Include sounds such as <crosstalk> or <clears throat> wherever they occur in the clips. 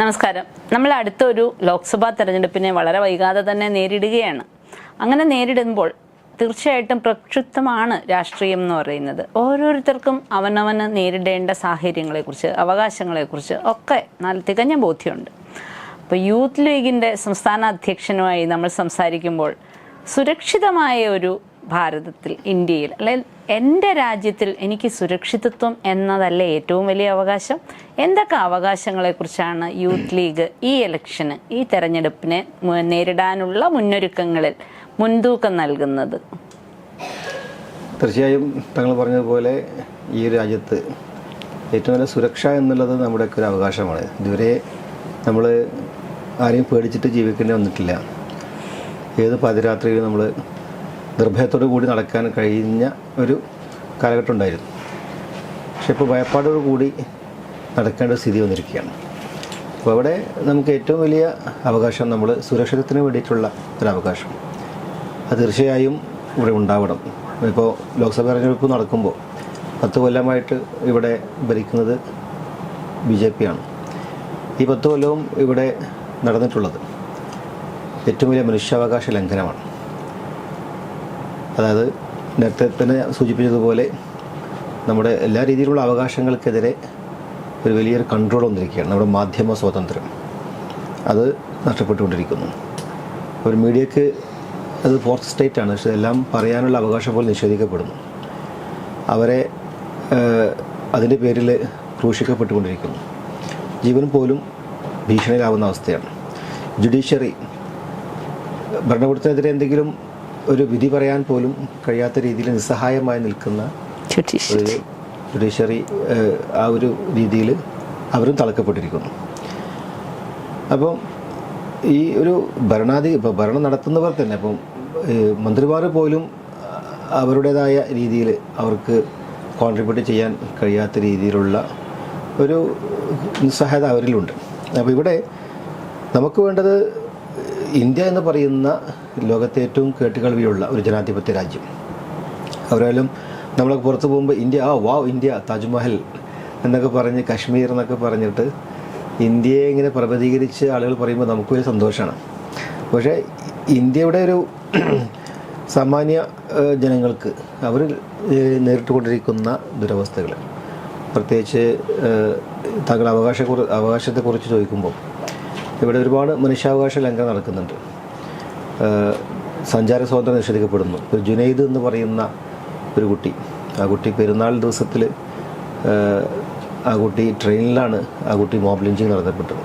നമസ്കാരം. നമ്മൾ അടുത്തൊരു ലോക്സഭാ തെരഞ്ഞെടുപ്പിനെ വളരെ വൈകാതെ തന്നെ നേരിടുകയാണ്. അങ്ങനെ നേരിടുമ്പോൾ തീർച്ചയായിട്ടും പ്രക്ഷുബ്ധമാണ് രാഷ്ട്രീയം എന്ന് പറയുന്നത്. ഓരോരുത്തർക്കും അവനവന് നേരിടേണ്ട സാഹചര്യങ്ങളെക്കുറിച്ച് അവകാശങ്ങളെക്കുറിച്ച് ഒക്കെ നല്ല തികഞ്ഞ ബോധ്യമുണ്ട്. അപ്പോൾ യൂത്ത് ലീഗിന്റെ സംസ്ഥാന അധ്യക്ഷനുമായി നമ്മൾ സംസാരിക്കുമ്പോൾ സുരക്ഷിതമായ ഒരു ഭാരതത്തിൽ ഇന്ത്യയിൽ. അല്ലെങ്കിൽ എന്റെ രാജ്യത്തിൽ എനിക്ക് സുരക്ഷിതത്വം എന്നതല്ലേ ഏറ്റവും വലിയ അവകാശം? എന്തൊക്കെ അവകാശങ്ങളെക്കുറിച്ചാണ് യൂത്ത് ലീഗ് ഈ ഇലക്ഷന് ഈ തെരഞ്ഞെടുപ്പിനെ നേരിടാനുള്ള മുന്നൊരുക്കങ്ങളിൽ മുൻതൂക്കം നൽകുന്നത്? തീർച്ചയായും തങ്ങൾ പറഞ്ഞതുപോലെ ഈ രാജ്യത്ത് ഏറ്റവും നല്ല സുരക്ഷ എന്നുള്ളത് നമ്മുടെയൊക്കെ ഒരു അവകാശമാണ്. ഇതുവരെ നമ്മൾ ആരെയും പേടിച്ചിട്ട് ജീവിക്കേണ്ടി വന്നിട്ടില്ല. ഏത് പാതിരാത്രിയിലും നമ്മൾ നിർഭയത്തോടു കൂടി നടക്കാൻ കഴിഞ്ഞ ഒരു കാലഘട്ടം ഉണ്ടായിരുന്നു പക്ഷെ ഇപ്പോൾ ഭയപ്പാടോടു കൂടി നടക്കേണ്ട സ്ഥിതി വന്നിരിക്കുകയാണ്. അപ്പോൾ അവിടെ നമുക്ക് ഏറ്റവും വലിയ അവകാശം നമ്മൾ സുരക്ഷിതത്തിന് വേണ്ടിയിട്ടുള്ള ഒരു അവകാശം. അത് തീർച്ചയായും ഇവിടെ ഉണ്ടാവണം. ഇപ്പോൾ ലോക്സഭ തെരഞ്ഞെടുപ്പ് നടക്കുമ്പോൾ പത്ത് കൊല്ലമായിട്ട് ഇവിടെ ഭരിക്കുന്നത് ബി ജെ പി ആണ് ഈ പത്ത് കൊല്ലവും ഇവിടെ നടന്നിട്ടുള്ളത് ഏറ്റവും വലിയ മനുഷ്യാവകാശ ലംഘനമാണ്. അതായത് നേരത്തെ സൂചിപ്പിച്ചതുപോലെ നമ്മുടെ എല്ലാ രീതിയിലുള്ള അവകാശങ്ങൾക്കെതിരെ ഒരു വലിയൊരു കൺട്രോൾ വന്നിരിക്കുകയാണ്. നമ്മുടെ മാധ്യമ സ്വാതന്ത്ര്യം. അത് നഷ്ടപ്പെട്ടുകൊണ്ടിരിക്കുന്നു. ഒരു മീഡിയക്ക് അത് ഫോർത്ത് സ്റ്റേറ്റ് ആണ്. പക്ഷെ എല്ലാം പറയാനുള്ള അവകാശം പോലും നിഷേധിക്കപ്പെടുന്നു. അവരെ അതിന്റെ പേരിൽ ക്രൂശിക്കപ്പെട്ടുകൊണ്ടിരിക്കുന്നു. ജീവൻ പോലും ഭീഷണിയിലാവുന്ന അവസ്ഥയാണ്. ജുഡീഷ്യറി ഭരണകൂടത്തിനെതിരെ എന്തെങ്കിലും ഒരു വിധി പറയാൻ പോലും കഴിയാത്ത രീതിയിൽ നിസ്സഹായമായി നിൽക്കുന്ന ഒരു ജുഡീഷ്യറി ആ ഒരു രീതിയിൽ അവരും തളക്കപ്പെട്ടിരിക്കുന്നു. അപ്പം ഈ ഒരു ഭരണാധി ഇപ്പോൾ ഭരണം നടത്തുന്നവർ തന്നെ അപ്പം മന്ത്രിമാർ പോലും അവരുടേതായ രീതിയിൽ അവർക്ക് കോൺട്രിബ്യൂട്ട് ചെയ്യാൻ കഴിയാത്ത രീതിയിലുള്ള ഒരു നിസ്സഹായത അവരിലുണ്ട്. അപ്പോൾ ഇവിടെ നമുക്ക് വേണ്ടത് ഇന്ത്യ എന്ന് പറയുന്ന ലോകത്തെ ഏറ്റവും കേട്ടുകേൾവിയുള്ള ഒരു ജനാധിപത്യ രാജ്യം. അവരായാലും നമ്മൾ പുറത്ത് പോകുമ്പോൾ ഇന്ത്യ ആ വാ ഇന്ത്യ താജ്മഹൽ എന്നൊക്കെ പറഞ്ഞ് കാശ്മീർ എന്നൊക്കെ പറഞ്ഞിട്ട് ഇന്ത്യയെ ഇങ്ങനെ പ്രബന്ധീകരിച്ച് ആളുകൾ പറയുമ്പോൾ നമുക്ക് വലിയ സന്തോഷമാണ് പക്ഷേ ഇന്ത്യയുടെ ഒരു <clears throat> സാമാന്യ ജനങ്ങൾക്ക് അവർ നേരിട്ടുകൊണ്ടിരിക്കുന്ന ദുരവസ്ഥകൾ പ്രത്യേകിച്ച് താങ്കൾ അവകാശ അവകാശത്തെക്കുറിച്ച് ചോദിക്കുമ്പോൾ ഇവിടെ ഒരുപാട് മനുഷ്യാവകാശ ലംഘനം നടക്കുന്നുണ്ട്. സഞ്ചാര സ്വാതന്ത്ര്യം നിഷേധിക്കപ്പെടുന്നു. ഒരു ജുനൈദ് എന്ന് പറയുന്ന ഒരു കുട്ടി ആ കുട്ടി പെരുന്നാൾ ദിവസത്തിൽ ആ കുട്ടി ട്രെയിനിലാണ് ആ കുട്ടി മോബ് ലിഞ്ചിങ് നടത്തപ്പെട്ടത്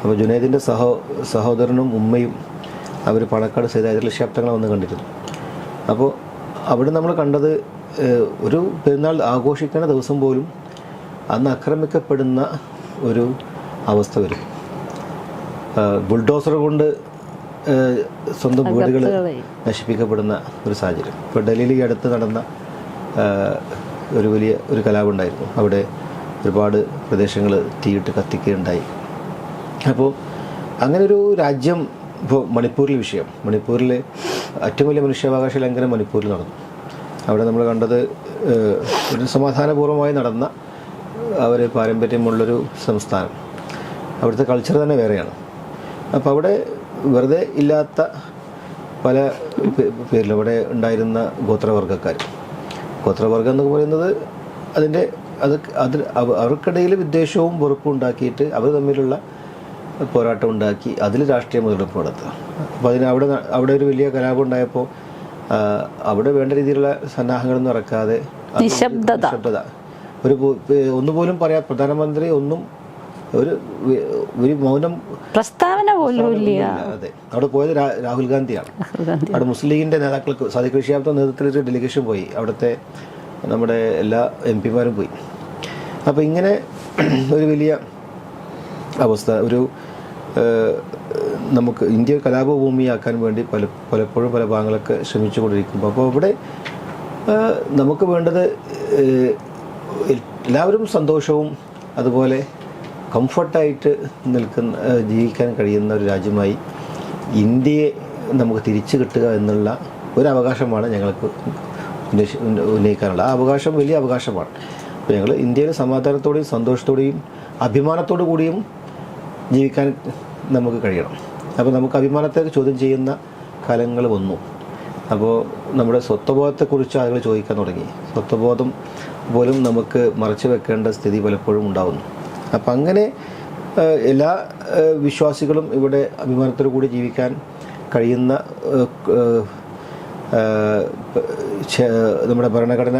അപ്പോൾ ജുനൈദിന്റെ സഹോ സഹോദരനും ഉമ്മയും അവർ പണക്കാട് സൈതായതിൽ ശബ്ദങ്ങൾ വന്ന് കണ്ടിരുന്നു. അപ്പോൾ അവിടെ നമ്മൾ കണ്ടത് ഒരു പെരുന്നാൾ ആഘോഷിക്കുന്ന ദിവസം പോലും അന്ന് ആക്രമിക്കപ്പെടുന്ന ഒരു അവസ്ഥ വരും. ബുൾഡോസർ കൊണ്ട് സ്വന്തം വീടുകൾ നശിപ്പിക്കപ്പെടുന്ന ഒരു സാഹചര്യം. ഇപ്പോൾ ഡൽഹിയിൽ ഈ അടുത്ത് നടന്ന ഒരു വലിയ ഒരു കലാപുണ്ടായിരുന്നു. അവിടെ ഒരുപാട് പ്രദേശങ്ങൾ തീയിട്ട് കത്തിക്കുകയുണ്ടായി. അപ്പോൾ അങ്ങനെ ഒരു രാജ്യം ഇപ്പോൾ മണിപ്പൂരിലെ വിഷയം. മണിപ്പൂരിലെ ഏറ്റവും വലിയ മനുഷ്യാവകാശ ലംഘനം മണിപ്പൂരിൽ നടന്നു. അവിടെ നമ്മൾ കണ്ടത് ഒരു സമാധാനപൂർവമായി നടന്ന അവർ പാരമ്പര്യമുള്ളൊരു സംസ്ഥാനം. അവിടുത്തെ കൾച്ചർ തന്നെ വേറെയാണ്. അപ്പോൾ അവിടെ വെറുതെ ഇല്ലാത്ത പല പേരിൽ അവിടെ ഉണ്ടായിരുന്ന ഗോത്രവർഗക്കാർ. ഗോത്രവർഗം എന്ന് പറയുന്നത് അതിന്റെ അത് അത് അവ- അവർക്കിടയിൽ വിദ്വേഷവും വെറുപ്പും ഉണ്ടാക്കിയിട്ട് അവർ തമ്മിലുള്ള പോരാട്ടം ഉണ്ടാക്കി അതിൽ രാഷ്ട്രീയ മുതലെടുപ്പ് നടത്തുക. അപ്പോൾ അതിന് അവിടെ അവിടെ ഒരു വലിയ കലാപം ഉണ്ടായപ്പോൾ അവിടെ വേണ്ട രീതിയിലുള്ള സന്നാഹങ്ങളൊന്നും ഇറക്കാതെ. നിശബ്ദത. ഒരു ഒന്നുപോലും പറയാ പ്രധാനമന്ത്രി ഒന്നും ഒരു ഒരു മൗനം പ്രസ്താവന പോലും ഇല്ല. അതെ. അവിടെ പോയത് രാഹുൽ ഗാന്ധിയാണ്. ഗാന്ധി അവിടെ മുസ്ലിം ലീഗിന്റെ നേതാക്കൾക്ക് സാദിഖ് ഋഷിയാബ്ദ നേതൃത്വത്തിൽ ഒരു ഡെലിഗേഷൻ പോയി. അവിടുത്തെ നമ്മുടെ എല്ലാ എം പിമാരും പോയി. അപ്പോൾ ഇങ്ങനെ <clears throat> ഒരു വലിയ അവസ്ഥ ഒരു നമുക്ക് ഇന്ത്യ കലാപഭൂമിയാക്കാൻ വേണ്ടി പല പലപ്പോഴും പല ഭാഗങ്ങളൊക്കെ ശ്രമിച്ചുകൊണ്ടിരിക്കുമ്പോൾ അപ്പോൾ അവിടെ നമുക്ക് വേണ്ടത് എല്ലാവരും സന്തോഷവും അതുപോലെ കംഫർട്ടായിട്ട് നിൽക്കുന്ന ജീവിക്കാൻ കഴിയുന്ന ഒരു രാജ്യമായി ഇന്ത്യയെ നമുക്ക് തിരിച്ചു കിട്ടുക എന്നുള്ള ഒരു അവകാശമാണ് ഞങ്ങൾക്ക് ഉന്നയിക്കാനുള്ളത്. ആ അവകാശം വലിയ അവകാശമാണ്. അപ്പോൾ ഞങ്ങൾ ഇന്ത്യയിൽ സമാധാനത്തോടെയും സന്തോഷത്തോടെയും അഭിമാനത്തോടു കൂടിയും ജീവിക്കാൻ നമുക്ക് കഴിയണം. അപ്പോൾ നമുക്ക് അഭിമാനത്തെ ചോദ്യം ചെയ്യുന്ന കാലങ്ങൾ വന്നു. അപ്പോൾ നമ്മുടെ സ്വത്വബോധത്തെക്കുറിച്ച് ആളുകൾ ചോദിക്കാൻ തുടങ്ങി. സ്വത്വബോധം പോലും നമുക്ക് മറച്ചു വെക്കേണ്ട സ്ഥിതി പലപ്പോഴും ഉണ്ടാകുന്നു അപ്പം അങ്ങനെ എല്ലാ വിശ്വാസികളും ഇവിടെ അഭിമാനത്തോടു കൂടി ജീവിക്കാൻ കഴിയുന്ന നമ്മുടെ ഭരണഘടന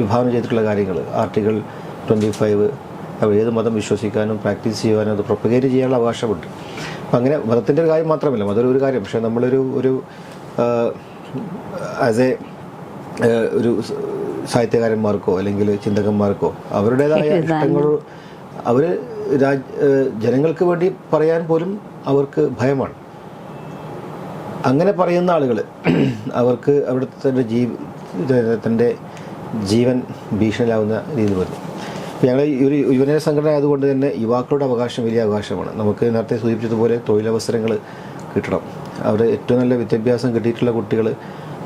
വിഭാവനം ചെയ്തിട്ടുള്ള കാര്യങ്ങൾ ആർട്ടിക്കിൾ ട്വന്റി ഫൈവ് ഏത് മതം വിശ്വസിക്കാനും പ്രാക്ടീസ് ചെയ്യുവാനും അത് പ്രൊപ്പഗേറ്റ് ചെയ്യാനുള്ള അവകാശമുണ്ട്. അപ്പം അങ്ങനെ മതത്തിന്റെ ഒരു കാര്യം മാത്രമല്ല മതം ഒരു കാര്യം പക്ഷേ നമ്മളൊരു ഒരു ആസ് എ ഒരു സാഹിത്യകാരന്മാർക്കോ അല്ലെങ്കിൽ ചിന്തകന്മാർക്കോ അവരുടേതായ ഇഷ്ടങ്ങൾ അവർ രാജ് ജനങ്ങൾക്ക് വേണ്ടി പറയാൻ പോലും അവർക്ക് ഭയമാണ്. അങ്ങനെ പറയുന്ന ആളുകൾ <clears throat> അവർക്ക് തന്റെ ജീവ തന്റെ ജീവൻ ഭീഷണിയിലാവുന്ന രീതിയിൽ വരുന്നു ഞങ്ങൾ ഒരു യുവജന സംഘടന ആയതുകൊണ്ട് തന്നെ യുവാക്കളുടെ അവകാശം വലിയ അവകാശമാണ്. നമുക്ക് നേരത്തെ സൂചിപ്പിച്ചതുപോലെ തൊഴിലവസരങ്ങൾ കിട്ടണം. അവർ ഏറ്റവും നല്ല വിദ്യാഭ്യാസം കിട്ടിയിട്ടുള്ള കുട്ടികൾ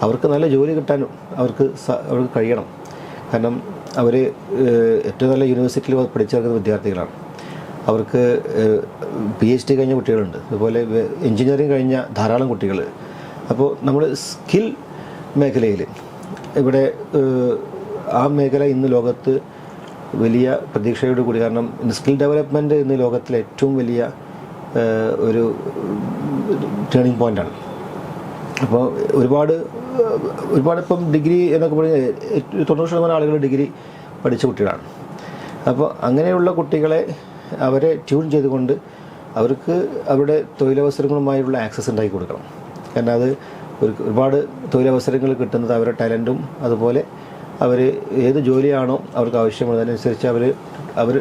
അവർക്ക് നല്ല ജോലി കിട്ടാനും അവർക്ക് അവർക്ക് കഴിയണം. കാരണം അവർ ഏറ്റവും നല്ല യൂണിവേഴ്സിറ്റിയിൽ പഠിച്ചിറങ്ങുന്ന വിദ്യാർത്ഥികളാണ്. അവർക്ക് പി എച്ച് ഡി കഴിഞ്ഞ കുട്ടികളുണ്ട്. അതുപോലെ എൻജിനീയറിങ് കഴിഞ്ഞ ധാരാളം കുട്ടികൾ. അപ്പോൾ നമ്മൾ സ്കിൽ മേഖലയിൽ ഇവിടെ ആ മേഖല ഇന്ന് ലോകത്ത് വലിയ പ്രതീക്ഷയോട് കൂടി കാരണം സ്കിൽ ഡെവലപ്മെന്റ് ഇന്ന് ലോകത്തിലെ ഏറ്റവും വലിയ ഒരു ടേണിംഗ് പോയിന്റാണ് അപ്പോൾ ഒരുപാട് ഒരുപാട് ഇപ്പം ഡിഗ്രി എന്നൊക്കെ പറഞ്ഞാൽ തൊണ്ണൂറ് ശതമാനം ആളുകൾ ഡിഗ്രി പഠിച്ച കുട്ടികളാണ്. അപ്പോൾ അങ്ങനെയുള്ള കുട്ടികളെ അവരെ ട്യൂൺ ചെയ്തുകൊണ്ട് അവർക്ക് അവരുടെ തൊഴിലവസരങ്ങളുമായുള്ള ആക്സസ് ഉണ്ടാക്കി കൊടുക്കണം. കാരണം അത് ഒരു ഒരുപാട് തൊഴിലവസരങ്ങൾ കിട്ടുന്നത് അവരുടെ ടാലന്റും അതുപോലെ അവർ ഏത് ജോലിയാണോ അവർക്ക് ആവശ്യമുള്ളത് അതിനനുസരിച്ച് അവർ അവർ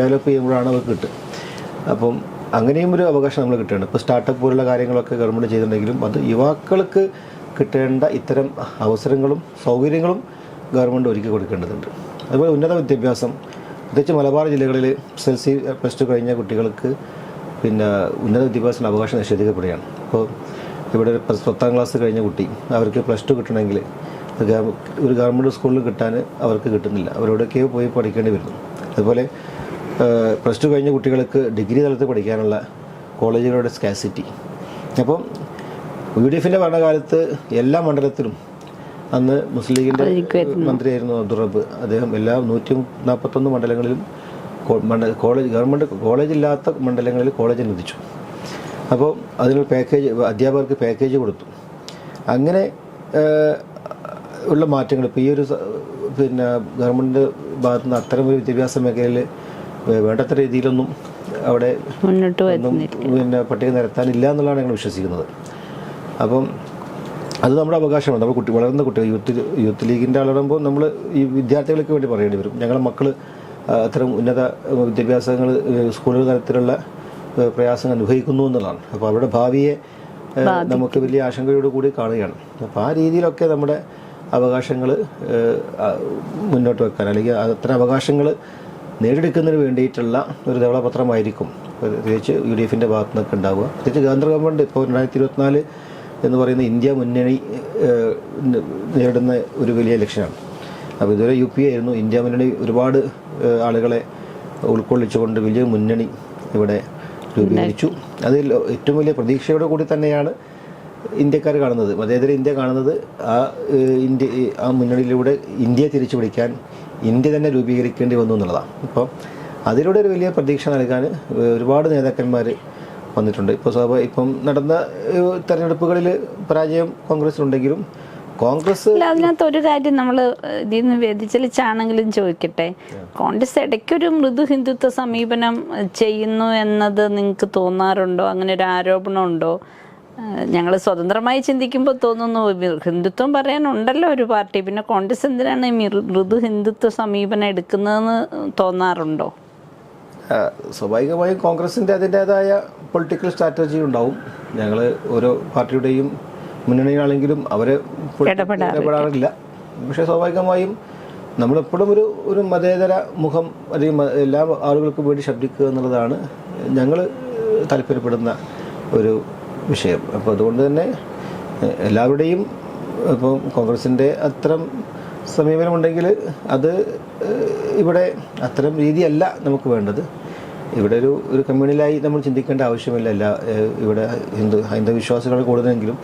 ഡെവലപ്പ് ചെയ്യുമ്പോഴാണ് അവർക്ക് കിട്ടുക. അപ്പം അങ്ങനെയും ഒരു അവകാശം നമ്മൾ കിട്ടുന്നുണ്ട് ഇപ്പോൾ സ്റ്റാർട്ടപ്പ് പോലുള്ള കാര്യങ്ങളൊക്കെ ഗവൺമെന്റ് ചെയ്തിട്ടുണ്ടെങ്കിലും അത് യുവാക്കൾക്ക് കിട്ടേണ്ട ഇത്തരം അവസരങ്ങളും സൗകര്യങ്ങളും ഗവൺമെന്റ് ഒരുക്കി കൊടുക്കേണ്ടതുണ്ട്. അതുപോലെ ഉന്നത വിദ്യാഭ്യാസം. പ്രത്യേകിച്ച് മലബാർ ജില്ലകളിൽ S L C plus two കഴിഞ്ഞ കുട്ടികൾക്ക് പിന്നെ ഉന്നത വിദ്യാഭ്യാസത്തിന് അവകാശം നിഷേധിക്കപ്പെടുകയാണ്. അപ്പോൾ ഇവിടെ പത്താം ക്ലാസ് കഴിഞ്ഞ കുട്ടി അവർക്ക് പ്ലസ് ടു കിട്ടണമെങ്കിൽ ഒരു ഗവൺമെന്റ് സ്കൂളിൽ കിട്ടാൻ അവർക്ക് കിട്ടുന്നില്ല. അവരോടൊക്കെ പോയി പഠിക്കേണ്ടി വരുന്നു. അതുപോലെ പ്ലസ് ടു കഴിഞ്ഞ കുട്ടികൾക്ക് ഡിഗ്രി തലത്തിൽ പഠിക്കാനുള്ള കോളേജുകളുടെ സ്കാസിറ്റി അപ്പം യു ഡി എഫിന്റെ ഭരണകാലത്ത് എല്ലാ മണ്ഡലത്തിലും അന്ന് മുസ്ലിം ലീഗിന്റെ മന്ത്രിയായിരുന്നു അബ്ദുറബ് അദ്ദേഹം എല്ലാ നൂറ്റി നാൽപ്പത്തൊന്ന് മണ്ഡലങ്ങളിലും കോളേജ് ഗവൺമെന്റ് കോളേജ് ഇല്ലാത്ത മണ്ഡലങ്ങളിൽ കോളേജ് അനുവദിച്ചു അപ്പോൾ അതിനൊരു പാക്കേജ് അധ്യാപകർക്ക് പാക്കേജ് കൊടുത്തു. അങ്ങനെ ഉള്ള മാറ്റങ്ങൾ. ഇപ്പോൾ ഈ ഒരു പിന്നെ ഗവൺമെന്റ് ഭാഗത്തുനിന്ന് അത്തരമൊരു അത്തരം ഒരു വിദ്യാഭ്യാസ മേഖലയിൽ വേണ്ടത്ര രീതിയിലൊന്നും അവിടെ മുന്നോട്ട് പിന്നെ പട്ടിക നിരത്താനില്ല എന്നുള്ളതാണ് ഞങ്ങൾ വിശ്വസിക്കുന്നത്. അപ്പം അത് നമ്മുടെ അവകാശമാണ്. നമ്മൾ കുട്ടി വളർന്ന കുട്ടികൾ യൂത്ത് യൂത്ത് ലീഗിന്റെ ആളാകുമ്പോൾ നമ്മൾ ഈ വിദ്യാർത്ഥികൾക്ക് വേണ്ടി പറയേണ്ടി വരും. ഞങ്ങളുടെ മക്കൾ അത്തരം ഉന്നത വിദ്യാഭ്യാസങ്ങൾ സ്കൂളുകൾ തരത്തിലുള്ള പ്രയാസങ്ങൾ അനുഭവിക്കുന്നു എന്നുള്ളതാണ്. അപ്പോൾ അവരുടെ ഭാവിയെ നമുക്ക് വലിയ ആശങ്കയോട് കൂടി കാണുകയാണ്. അപ്പോൾ ആ രീതിയിലൊക്കെ നമ്മുടെ അവകാശങ്ങൾ മുന്നോട്ട് വെക്കാൻ അല്ലെങ്കിൽ അത്തരം അവകാശങ്ങൾ നേടിയെടുക്കുന്നതിന് വേണ്ടിയിട്ടുള്ള ഒരു ധവളപത്രമായിരിക്കും. പ്രത്യേകിച്ച് യു ഡി എഫിന്റെ ഭാഗത്തു നിന്നൊക്കെ ഉണ്ടാവുക. പ്രത്യേകിച്ച് കേന്ദ്ര ഗവൺമെന്റ് ഇപ്പോൾ രണ്ടായിരത്തി ഇരുപത്തിനാല് എന്ന് പറയുന്ന ഇന്ത്യ മുന്നണി നേടുന്ന ഒരു വലിയ ലക്ഷ്യമാണ് അപ്പോൾ ഇതുവരെ യു പി ആയിരുന്നു. ഇന്ത്യ മുന്നണി ഒരുപാട് ആളുകളെ ഉൾക്കൊള്ളിച്ചുകൊണ്ട് വലിയ മുന്നണി ഇവിടെ രൂപീകരിച്ചു. അതിൽ ഏറ്റവും വലിയ പ്രതീക്ഷയോടെ കൂടി തന്നെയാണ് ഇന്ത്യക്കാർ കാണുന്നത്. മതേതര ഇന്ത്യ കാണുന്നത് ആ ഇന്ത്യ ആ മുന്നണിയിലൂടെ ഇന്ത്യയെ തിരിച്ചു പിടിക്കാൻ ഇന്ത്യ തന്നെ രൂപീകരിക്കേണ്ടി വന്നു എന്നുള്ളതാണ്. അപ്പോൾ അതിലൂടെ ഒരു വലിയ പ്രതീക്ഷ നൽകാൻ ഒരുപാട് നേതാക്കന്മാർ വന്നിട്ടുണ്ട്. ഇപ്പോൾ സ്വാഭാവിക ഇപ്പം നടന്ന തെരഞ്ഞെടുപ്പുകളിൽ പരാജയം കോൺഗ്രസിനുണ്ടെങ്കിലും കോൺഗ്രസ് അല്ല അതിനകത്ത് ഒരു കാര്യം നമ്മൾ ഇതിൽ നിന്ന് വ്യതിചലിച്ചാണെങ്കിലും ചോദിക്കട്ടെ. കോൺഗ്രസ് ഇടയ്ക്കൊരു മൃദു ഹിന്ദുത്വ സമീപനം ചെയ്യുന്നു എന്നത് നിങ്ങൾക്ക് തോന്നാറുണ്ടോ? അങ്ങനെ ഒരു ആരോപണം ഉണ്ടോ ഞങ്ങൾ സ്വതന്ത്രമായി ചിന്തിക്കുമ്പോൾ തോന്നുന്നു ഹിന്ദുത്വം പറയാനുണ്ടല്ലോ ഒരു പാർട്ടി. പിന്നെ കോൺഗ്രസ് എന്തിനാണ് ഈ മൃദു ഹിന്ദുത്വ സമീപനം എടുക്കുന്നതെന്ന് തോന്നാറുണ്ടോ? സ്വാഭാവികമായും കോൺഗ്രസിന്റെ അതിന്റേതായ പൊളിറ്റിക്കൽ സ്ട്രാറ്റജി ഉണ്ടാവും. ഞങ്ങൾ ഓരോ പാർട്ടിയുടെയും മുന്നണിയാണെങ്കിലും അവരെ. ഇടപെടാറില്ല. പക്ഷേ സ്വാഭാവികമായും നമ്മളെപ്പോഴും ഒരു ഒരു മതേതര മുഖം അല്ലെങ്കിൽ എല്ലാ ആളുകൾക്കും വേണ്ടി ശബ്ദിക്കുക എന്നുള്ളതാണ് ഞങ്ങൾ താല്പര്യപ്പെടുന്ന ഒരു വിഷയം. അപ്പോൾ അതുകൊണ്ട് തന്നെ എല്ലാവരുടെയും ഇപ്പം കോൺഗ്രസിന്റെ അത്തരം സമീപനമുണ്ടെങ്കിൽ അത് ഇവിടെ അത്തരം രീതിയല്ല നമുക്ക് വേണ്ടത്. ഇവിടെ ഒരു ഒരു കമ്മ്യൂണിലായി നമ്മൾ ചിന്തിക്കേണ്ട ആവശ്യമില്ല. എല്ലാ ഇവിടെ ഹിന്ദു ഹൈന്ദവ വിശ്വാസികൾ കൂടുതലെങ്കിലും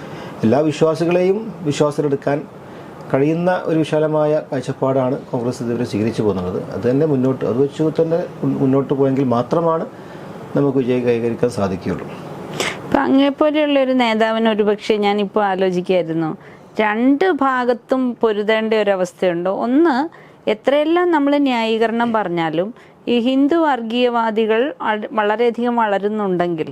എല്ലാ വിശ്വാസികളെയും വിശ്വാസത്തിലെടുക്കാൻ കഴിയുന്ന ഒരു വിശാലമായ കാഴ്ചപ്പാടാണ് കോൺഗ്രസ് ഇതുവരെ സ്വീകരിച്ചു പോകുന്നത്. അത് തന്നെ മുന്നോട്ട് അത് വെച്ച് തന്നെ മുന്നോട്ട് പോയെങ്കിൽ മാത്രമാണ് നമുക്ക് വിജയം കൈകരിക്കാൻ സാധിക്കുകയുള്ളൂ. ഇപ്പം അങ്ങേപ്പോലെയുള്ള ഒരു നേതാവിന് ഒരുപക്ഷെ ഞാനിപ്പോൾ ആലോചിക്കായിരുന്നു രണ്ട് ഭാഗത്തും പൊരുതേണ്ട ഒരു അവസ്ഥയുണ്ടോ? ഒന്ന് എത്രയെല്ലാം നമ്മൾ ന്യായീകരണം പറഞ്ഞാലും ഈ ഹിന്ദു വർഗീയവാദികൾ വളരെയധികം വളരുന്നുണ്ടെങ്കിൽ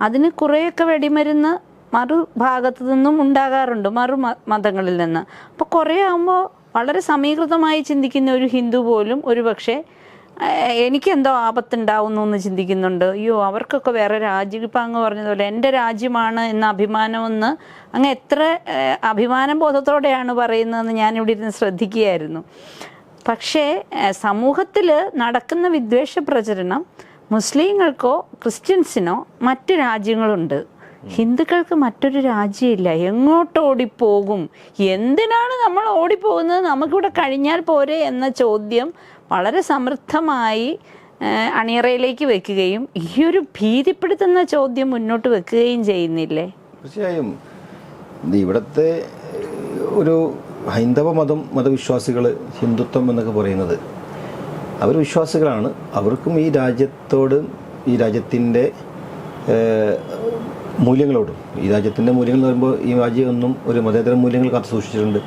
അതിന് കുറേയൊക്കെ വെടിമരുന്ന് മറുഭാഗത്തു നിന്നും ഉണ്ടാകാറുണ്ട് മറു മതങ്ങളിൽ നിന്ന്. അപ്പോൾ കുറേ ആകുമ്പോൾ വളരെ സമീകൃതമായി ചിന്തിക്കുന്ന ഒരു ഹിന്ദു പോലും ഒരുപക്ഷെ എനിക്കെന്തോ ആപത്തുണ്ടാവുന്നു എന്ന് ചിന്തിക്കുന്നുണ്ട്. അയ്യോ അവർക്കൊക്കെ വേറെ രാജ്യം ഇപ്പം അങ്ങ് പറഞ്ഞതുപോലെ എന്റെ രാജ്യമാണ് എന്ന അഭിമാനമെന്ന് അങ്ങ് എത്ര അഭിമാനം ബോധത്തോടെയാണ് പറയുന്നതെന്ന് ഞാനിവിടെ ഇരുന്ന് ശ്രദ്ധിക്കുകയായിരുന്നു. പക്ഷേ സമൂഹത്തിൽ നടക്കുന്ന വിദ്വേഷ പ്രചരണം മുസ്ലിങ്ങൾക്കോ ക്രിസ്ത്യൻസിനോ മറ്റ് രാജ്യങ്ങളുണ്ട്. ഹിന്ദുക്കൾക്ക് മറ്റൊരു രാജ്യമില്ല. എങ്ങോട്ട് ഓടിപ്പോകും എന്തിനാണ് നമ്മൾ ഓടിപ്പോകുന്നത്? നമുക്കിവിടെ കഴിഞ്ഞാൽ പോരെ എന്ന ചോദ്യം വളരെ സമൃദ്ധമായി അണിയറയിലേക്ക് വെക്കുകയും ഈ ഒരു ഭീതിപ്പെടുത്തുന്ന ചോദ്യം മുന്നോട്ട് വെക്കുകയും ചെയ്യുന്നില്ലേ? തീർച്ചയായും. ഇവിടുത്തെ ഒരു ഹൈന്ദവ മതം മതവിശ്വാസികൾ ഹിന്ദുത്വം എന്നൊക്കെ പറയുന്നത്. അവർ വിശ്വാസികളാണ്. അവർക്കും ഈ രാജ്യത്തോട് ഈ രാജ്യത്തിന്റെ മൂല്യങ്ങളോടും ഈ രാജ്യത്തിന്റെ മൂല്യങ്ങൾ എന്ന് പറയുമ്പോൾ ഈ രാജ്യം ഒന്നും ഒരു മതേതര മൂല്യങ്ങൾ കാത്തു സൂക്ഷിച്ചിട്ടുണ്ട്.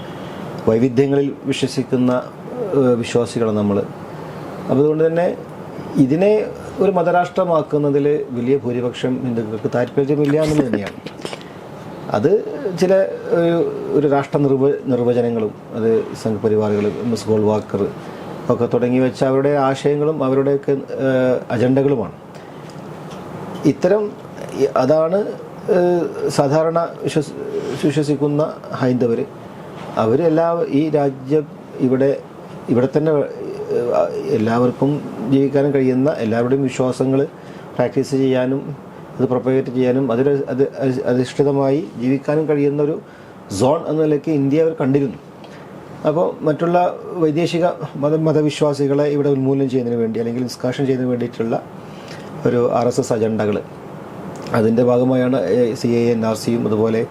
വൈവിധ്യങ്ങളിൽ വിശ്വസിക്കുന്ന വിശ്വാസികളാണ് നമ്മൾ അതുകൊണ്ട് തന്നെ ഇതിനെ ഒരു മതരാഷ്ട്രമാക്കുന്നതിൽ വലിയ ഭൂരിപക്ഷം ഹിന്ദുക്കൾക്ക് താല്പര്യമില്ല എന്ന് തന്നെയാണ്. അത് ചില ഒരു രാഷ്ട്ര നിർവ നിർവചനങ്ങളും അത് സംഘപരിവാറുകൾ മിസ് ഗോൾ വാക്കർ ഒക്കെ തുടങ്ങി വെച്ച അവരുടെ ആശയങ്ങളും അവരുടെയൊക്കെ അജണ്ടകളുമാണ്. ഇത്തരം അതാണ് സാധാരണ വിശ്വസ് വിശ്വസിക്കുന്ന ഹൈന്ദവർ അവരെല്ലാം ഈ രാജ്യം ഇവിടെ ഇവിടെ തന്നെ എല്ലാവർക്കും ജീവിക്കാനും കഴിയുന്ന എല്ലാവരുടെയും വിശ്വാസങ്ങൾ പ്രാക്ടീസ് ചെയ്യാനും അത് പ്രൊപ്പഗേറ്റ് ചെയ്യാനും അതിൽ അത് അധി- അധിഷ്ഠിതമായി ജീവിക്കാനും കഴിയുന്ന ഒരു സോൺ എന്ന നിലയ്ക്ക് ഇന്ത്യ അവർ കണ്ടിരുന്നു. അപ്പോൾ മറ്റുള്ള വൈദേശിക മത മതവിശ്വാസികളെ ഇവിടെ ഉന്മൂലനം ചെയ്യുന്നതിന് വേണ്ടി അല്ലെങ്കിൽ നിഷ്കാഷൻ ചെയ്യുന്നതിന് വേണ്ടിയിട്ടുള്ള ഒരു ആർ എസ് എസ് അജണ്ടകൾ അതിന്റെ ഭാഗമായാണ് സി എ എൻ ആർ സിയും അതുപോലെ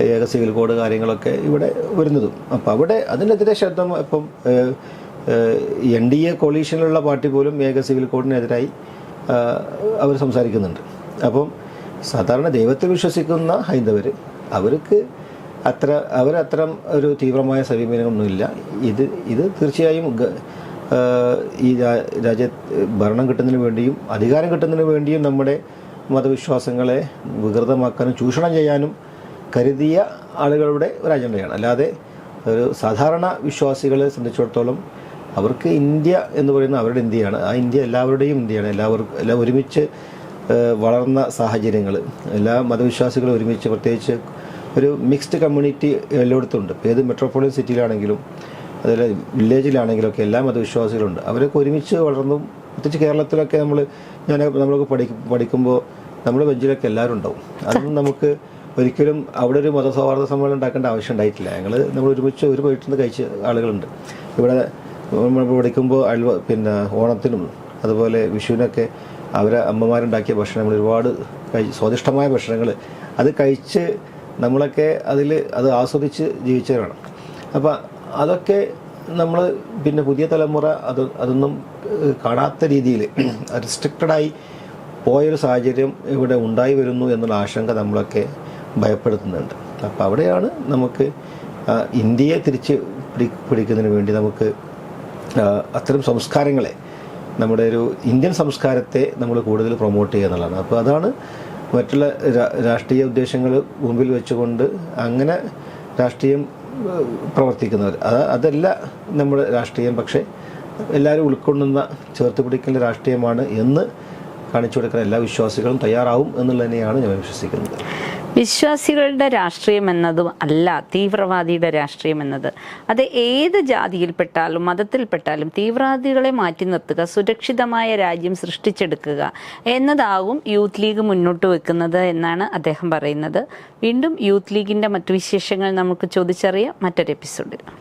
ഏക സിവിൽ കോഡ് കാര്യങ്ങളൊക്കെ ഇവിടെ വരുന്നതും. അപ്പോൾ അവിടെ അതിനെതിരെ ശബ്ദം ഇപ്പം എൻ ഡി എ കൊളീഷനിലുള്ള പാർട്ടി പോലും ഏക സിവിൽ കോഡിനെതിരായി അവർ സംസാരിക്കുന്നുണ്ട്. അപ്പം സാധാരണ ദൈവത്തിൽ വിശ്വസിക്കുന്ന ഹൈന്ദവർ അവർക്ക് അത്ര അവരത്തരം ഒരു തീവ്രമായ സമീപനമൊന്നുമില്ല ഇത് ഇത് തീർച്ചയായും ഈ രാജ്യ ഭരണം കിട്ടുന്നതിന് വേണ്ടിയും അധികാരം കിട്ടുന്നതിന് വേണ്ടിയും നമ്മുടെ മതവിശ്വാസങ്ങളെ വികൃതമാക്കാനും ചൂഷണം ചെയ്യാനും കരുതിയ ആളുകളുടെ ഒരു അജണ്ടയാണ്. അല്ലാതെ ഒരു സാധാരണ വിശ്വാസികളെ സംബന്ധിച്ചിടത്തോളം അവർക്ക് ഇന്ത്യ എന്ന് പറയുന്നത് അവരുടെ ഇന്ത്യയാണ്. ആ ഇന്ത്യ എല്ലാവരുടെയും ഇന്ത്യയാണ്. എല്ലാവർക്കും എല്ലാം ഒരുമിച്ച് വളർന്ന സാഹചര്യങ്ങൾ എല്ലാ മതവിശ്വാസികളും ഒരുമിച്ച് പ്രത്യേകിച്ച് ഒരു മിക്സ്ഡ് കമ്മ്യൂണിറ്റി എല്ലായിടത്തും ഉണ്ട് ഇപ്പോൾ ഏത് മെട്രോപൊളിറ്റൻ സിറ്റിയിലാണെങ്കിലും അതുപോലെ വില്ലേജിലാണെങ്കിലൊക്കെ എല്ലാ മതവിശ്വാസികളുണ്ട്. അവരൊക്കെ ഒരുമിച്ച് വളർന്നു. പ്രത്യേകിച്ച് കേരളത്തിലൊക്കെ നമ്മൾ ഞാൻ നമ്മളൊക്കെ പഠിക്കും പഠിക്കുമ്പോൾ നമ്മുടെ ബെഞ്ചിലൊക്കെ എല്ലാവരും ഉണ്ടാവും അതൊന്നും നമുക്ക് ഒരിക്കലും അവിടെ ഒരു മതസൗഹാർദ്ദ സമ്മേളനം ഉണ്ടാക്കേണ്ട ആവശ്യം ഉണ്ടായിട്ടില്ല. ഞങ്ങൾ നമ്മൾ ഒരുമിച്ച് ഒരു വീട്ടിൽ നിന്ന് കഴിച്ച ആളുകളുണ്ട്. ഇവിടെ നമ്മൾ പഠിക്കുമ്പോൾ അൽവ പിന്നെ ഓണത്തിനും അതുപോലെ വിഷുവിനൊക്കെ അവരെ അമ്മമാരുണ്ടാക്കിയ ഭക്ഷണങ്ങൾ ഒരുപാട് സ്വാദിഷ്ടമായ ഭക്ഷണങ്ങൾ അത് കഴിച്ച് നമ്മളൊക്കെ അതിൽ അത് ആസ്വദിച്ച് ജീവിച്ചവരാണ്. അപ്പം അതൊക്കെ നമ്മൾ പിന്നെ പുതിയ തലമുറ അത് അതൊന്നും കാണാത്ത രീതിയിൽ റിസ്ട്രിക്റ്റഡായി പോയൊരു സാഹചര്യം ഇവിടെ ഉണ്ടായി വരുന്നു എന്നുള്ള ആശങ്ക നമ്മളൊക്കെ ഭയപ്പെടുത്തുന്നുണ്ട്. അപ്പോൾ അവിടെയാണ് നമുക്ക് ഇന്ത്യയെ തിരിച്ച് പിടി പിടിക്കുന്നതിന് വേണ്ടി നമുക്ക് അത്തരം സംസ്കാരങ്ങളെ നമ്മുടെ ഒരു ഇന്ത്യൻ സംസ്കാരത്തെ നമ്മൾ കൂടുതൽ പ്രൊമോട്ട് ചെയ്യുക എന്നുള്ളതാണ്. അപ്പോൾ അതാണ് മറ്റുള്ള രാഷ്ട്രീയ ഉദ്ദേശങ്ങൾ മുമ്പിൽ വെച്ചുകൊണ്ട് അങ്ങനെ രാഷ്ട്രീയം പ്രവർത്തിക്കുന്നവർ. അത് അതല്ല നമ്മുടെ രാഷ്ട്രീയം പക്ഷേ എല്ലാവരും ഉൾക്കൊള്ളുന്ന ചേർത്ത് പിടിക്കുന്ന രാഷ്ട്രീയമാണ് എന്ന് കാണിച്ചു കൊടുക്കാൻ എല്ലാ വിശ്വാസികളും തയ്യാറാവും എന്നുള്ളത് തന്നെയാണ് ഞാൻ വിശ്വസിക്കുന്നത്. വിശ്വാസികളുടെ രാഷ്ട്രീയം എന്നതും അല്ല തീവ്രവാദിയുടെ രാഷ്ട്രീയം എന്നത്. അത് ഏത് ജാതിയിൽപ്പെട്ടാലും മതത്തിൽപ്പെട്ടാലും തീവ്രവാദികളെ മാറ്റി നിർത്തുക സുരക്ഷിതമായ രാജ്യം സൃഷ്ടിച്ചെടുക്കുക എന്നതാകും യൂത്ത് ലീഗ് മുന്നോട്ട് വെക്കുന്നത് എന്നാണ് അദ്ദേഹം പറയുന്നത്. വീണ്ടും യൂത്ത് ലീഗിന്റെ മറ്റു വിശേഷങ്ങൾ നമുക്ക് ചോദിച്ചറിയാം. മറ്റൊരു എപ്പിസോഡിൽ.